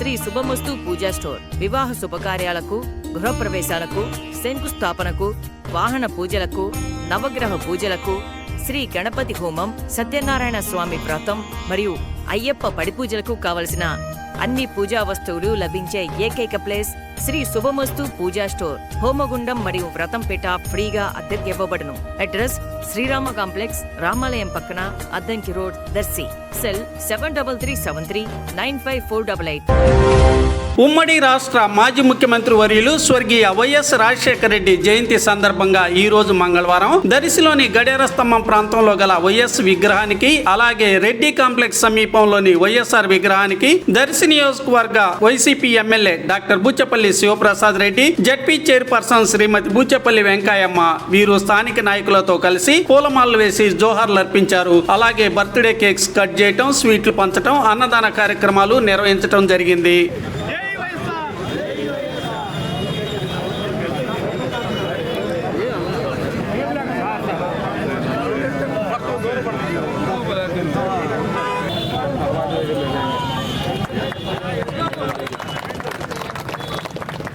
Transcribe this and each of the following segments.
శ్రీ శుభమస్తు పూజా store. వివాహ శుభకార్యాలకు గృహప్రవేశాలకు శంకుస్థాపనకు వాహన పూజలకు నవగ్రహ పూజలకు శ్రీ గణపతి హోమం సత్యనారాయణ స్వామి వ్రతం మరియు అయ్యప్ప పడిపూజలకు కావలసిన అన్ని పూజా వస్తువులు లభించే ఏకైక ప్లేస్ శ్రీ శుభమస్తు పూజా స్టోర్. హోమగుండం మరియు వ్రతంపేట ఫ్రీగా అద్దెకి ఇవ్వబడును అడ్రస్ శ్రీరామ కాంప్లెక్స్ రామాలయం పక్కన Addanki road Darsi. Cell seven double three seven three nine five four double eight. ఉమ్మడి రాష్ట్ర మాజీ ముఖ్యమంత్రి వర్యులు స్వర్గీయ వైఎస్ రాజశేఖర రెడ్డి జయంతి సందర్భంగా ఈ రోజు మంగళవారం దరిసిలోని గడేర స్తంభం ప్రాంతంలో గల వైఎస్ విగ్రహానికి అలాగే రెడ్డి కాంప్లెక్స్ సమీపంలోని వైఎస్ఆర్ విగ్రహానికి దర్శి నియోజకవర్గ YCP MLA doctor Buchapalli Sivaprasad Reddy ZP chairperson Srimathi Buchapalli Venkayamma వీరు స్థానిక నాయకులతో కలిసి పూలమాలలు వేసి జోహార్లు అర్పించారు అలాగే బర్త్డే కేక్స్ కట్ చేయటం స్వీట్లు పంచటం అన్నదాన కార్యక్రమాలు నిర్వహించడం జరిగింది.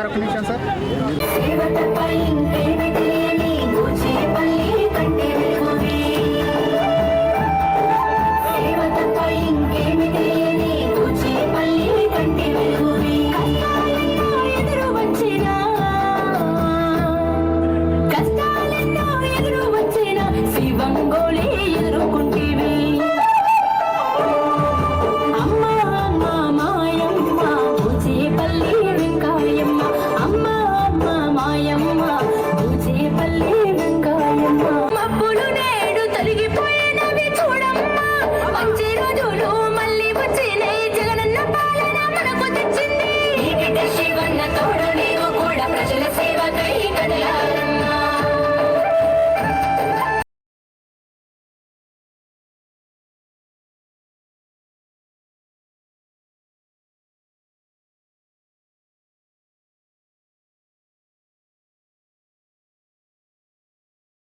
సార్ ఒక నిమిషం సార్.